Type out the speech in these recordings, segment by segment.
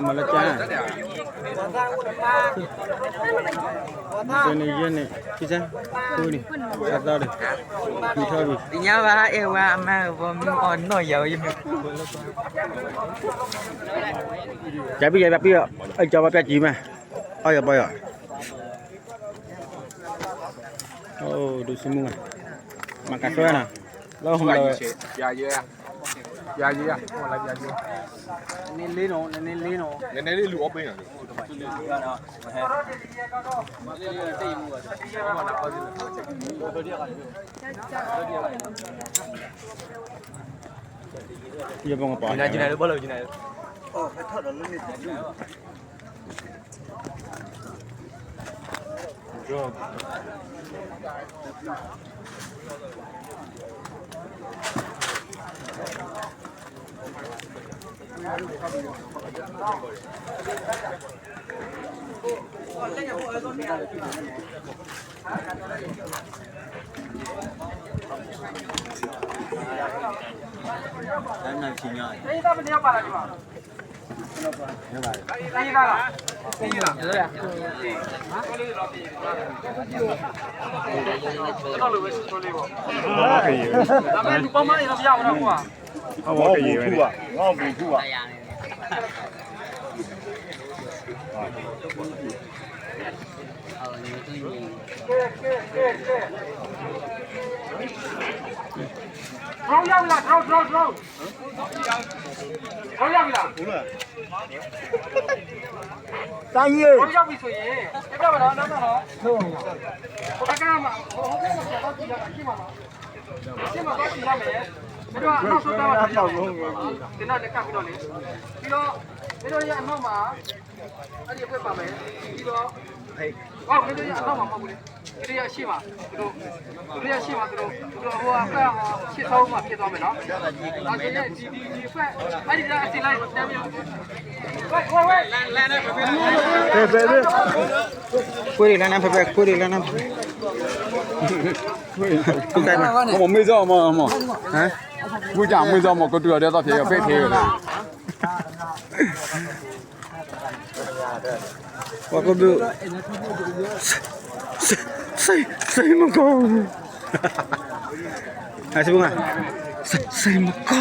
ಮೊಲಕ್ಕೆ ಏನಿ ಏನಿ ಕಿಚ ಕೂಡಿ ಸರ್ದಾಡಿ ಮಿಠೋಡಿ ಯಾವ ಏವ ಅಮ್ಮ ಅನ್ನೋ ಯಾವ ಇಮ್ಮ ಜಾಬಿ ಜಾಬಿ ಬಾಪಿ ಐ ಜಾಬಿ ಬಾಪಿ ಜಿ ಮಾ ಅಯ್ಯ ಬಾಯ ಓ ದುಸಿ ಮುಂಗ makasih ya nah lo mau ya ya ya ya ya နည်းလေးတော့နည်းလေးတော့နည်းနည်းလေးလူရောပေးတာလေဟုတ်တယ်ပါဟုတ်တယ်ဟဲ့မလေးရတိတ်မှုပါတိရမှာပါစီလို့တို့ရကလည်းတို့ရကလည်းဒီဘောင်ပါနေနေလို့ဘောလို့နေအော်ဖက်ထောက်တော့လုံးနေတယ်ကြောက် တန်းနိုင်ချင်းရတယ်သိသားမနေရပါလားဒီမှာရပါတယ်သိသားလားသိလားရရဟာတော်လေးတော့ပြည်ပါတော်လို့ပဲတော်လေးပေါ့ဟုတ်ပါပြီဒါပေမဲ့ဒီပမာရရပါတော့ကွာ င်ကျင်လည်းဘောလို့ကျင်တယ်ထောင်းရောက်လားထောင်းထောင်းထောင်းထောင်းရောက်ပြီလားတိုင်းရထောင်းရောက်ပြီဆိုရင်ပြပြပါတော့နောက်တော့ဟုတ်ဟိုကကမှာဟိုဟိုကတော့ကြည့်ရတာရှိမှာပါရှိမှာတော့ကြည့်ရမယ် မင်းတို့ကအနောက်ဆုံးတားတာပြောင်းလို့ကျွန်တော်လက်ကပြီးတော့လေပြီးတော့မင်းတို့ရဲ့အနောက်မှာအဲ့ဒီအခွက်ပါမယ်ပြီးတော့ဟောမင်းတို့ရဲ့အနောက်မှာမဟုတ်ဘူးလေဒီရရှိမှာသူတို့ဒီရရှိမှာသူတို့သူတို့ဟိုအဖက်ဟောရှစ်ဆုံးမှာဖြစ်သွားမယ်နော်ဒါကျရင်ဒီဒီဒီဖက်အဲ့ဒီကအစီလိုက်တမ်းပြန်ဝိုင်ဝိုင်ဝိုင်လန်လန်နဲ့ဖက်ဖက်ဖက်ဖက်ကိုရီလန်နဲ့ဖက်ဖက်ကိုရီလန်နဲ့ကိုကဲမမေးကြအောင်မမဟမ် กูจังมือจอมหมดกูเดือดเดียวต่อเพียกับเฟซเทเลยว่ากูดูใส่ใส่มังกรไอ้สิบุ้งอ่ะใส่ใส่มังกร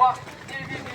Wow.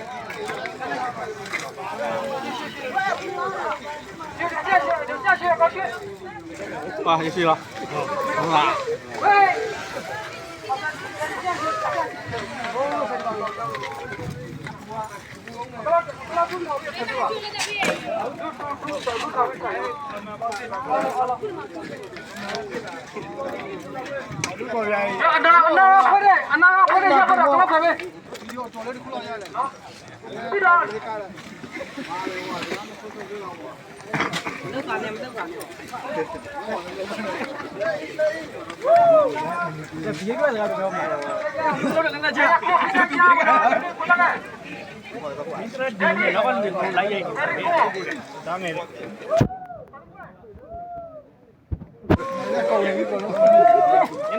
妈，你睡了？妈。喂。तो टॉयलेट खुला यार लोग आने हम लोग आने ये बीए का लगा दो हम लोग लगना चाहिए इंटरेस्ट दिए लवन दिए लाइए दाम है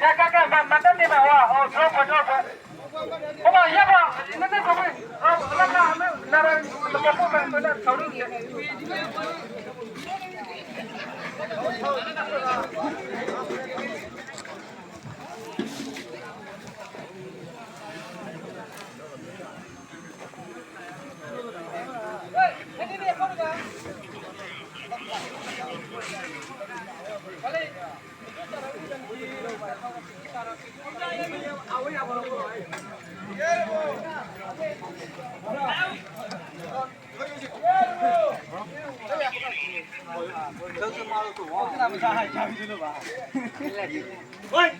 Ya kaka ba mata ne ba wa ho so ko so ko. Kuma ya ba ina ne ko ba. Allah ka amme na ra ko ko ba ko da kauru ya. Thank you. တာမစားဟိုက်ချပြီးလို့ပါဟိုက်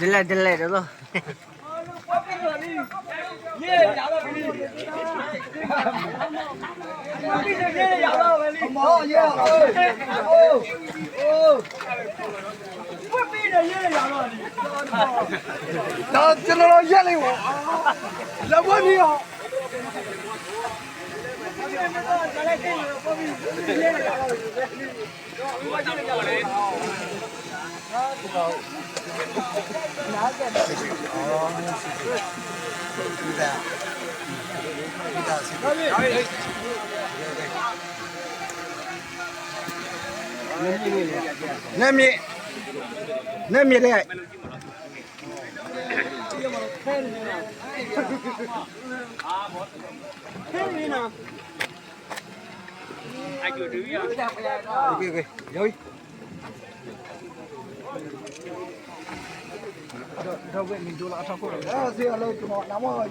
ဒလက်ဒလက်တော့ ရေရောက်တော့ပြီပြီးတော့ရေရောက်တော့ပဲလीမောရေဟိုးဟိုးပြီးတော့ရေရောက်တော့လीတော့ကျွန်တော်ရက်လိုက်ပါလက်ဝဲပြီးအောင် ပြီမော်တာမျိုးလို खेल लेना खेल लेना ai chưa trứ vậy ok ok. Rồi. Đâu vậy mình chú lão sao cô đó xe lên tụi họ nóng rồi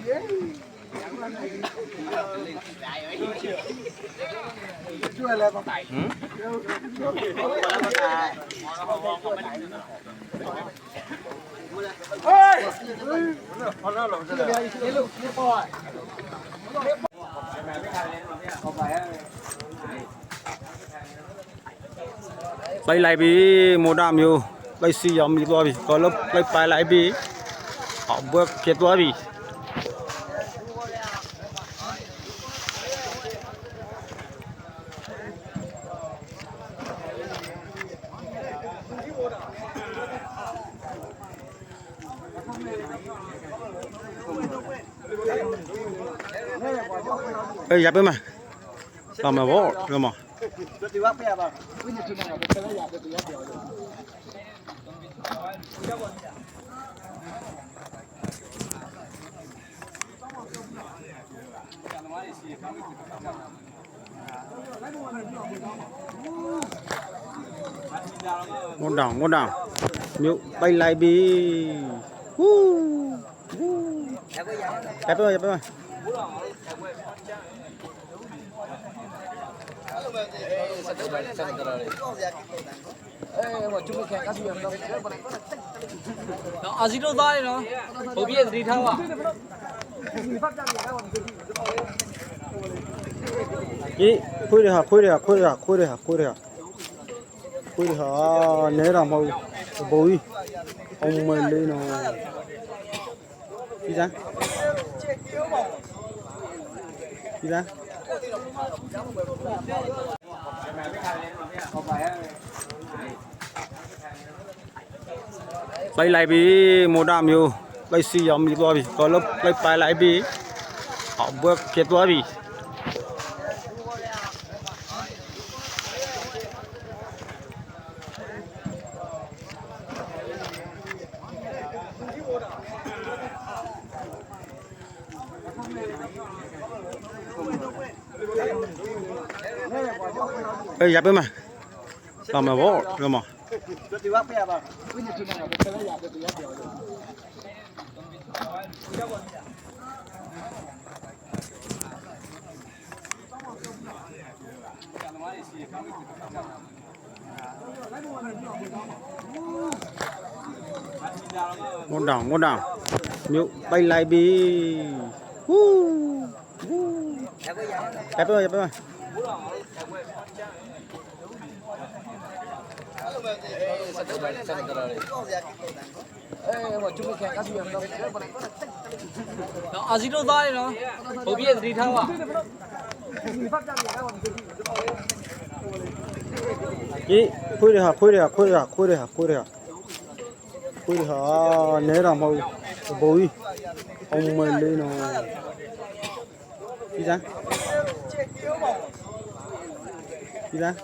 bay lại bị mua đam vô bay xì dòng đi qua bị. Có lúc bay phải lại bị. Họ bước kia qua bị. Ê, dạp mà. Làm mà bố, rồi mà. ngon đảo ngon đảo nếu bay lại bị đẹp ơi đẹp ơi ဟူးရပါရပါရပါအာစီတို့သားရနော်ဘုတ်ပြည့်သတိထားပါဒီခွေးရဟာခွေးရဟာခွေးရဟာခွေးရဟာခွေးရဟာခွေးရဟာနဲတာမဟုတ်ဘူးဘိုးကြီးအောင်မလေးနော်ဒီစမ်းဒီစမ်း လိုက်လိုက်ပြီမော်တာမျိုးလိုက်စီရောင်ပြီးသွားပြီကောလပ်လိုက်ပိုင်လိုက်ပြီအောက်ဘက်ဖြစ်သွားပြီ yapayım mı? Tamam o, tamam. ngon đảo ngon đảo nếu bay lại bị đẹp ơi đẹp ơi တယ်တရားပြောလို့ငုံတောင်ငုံတောင်မြို့ပိုက်လိုက်ပြီဟူးဟူးရပါရပါရပါနော်အာစီတို့သားတယ်နော်ဘုတ်ပြည့်သတိထားပါဒီခွေးတွေဟာခွေးတွေဟာခွေးတွေဟာခွေးတွေဟာခွေးတွေဟာခွေးတွေဟာနဲတာမဟုတ်ဘူးဘိုးကြီးအောင်မလေးနော်ဒီစမ်း ဒီစမ်း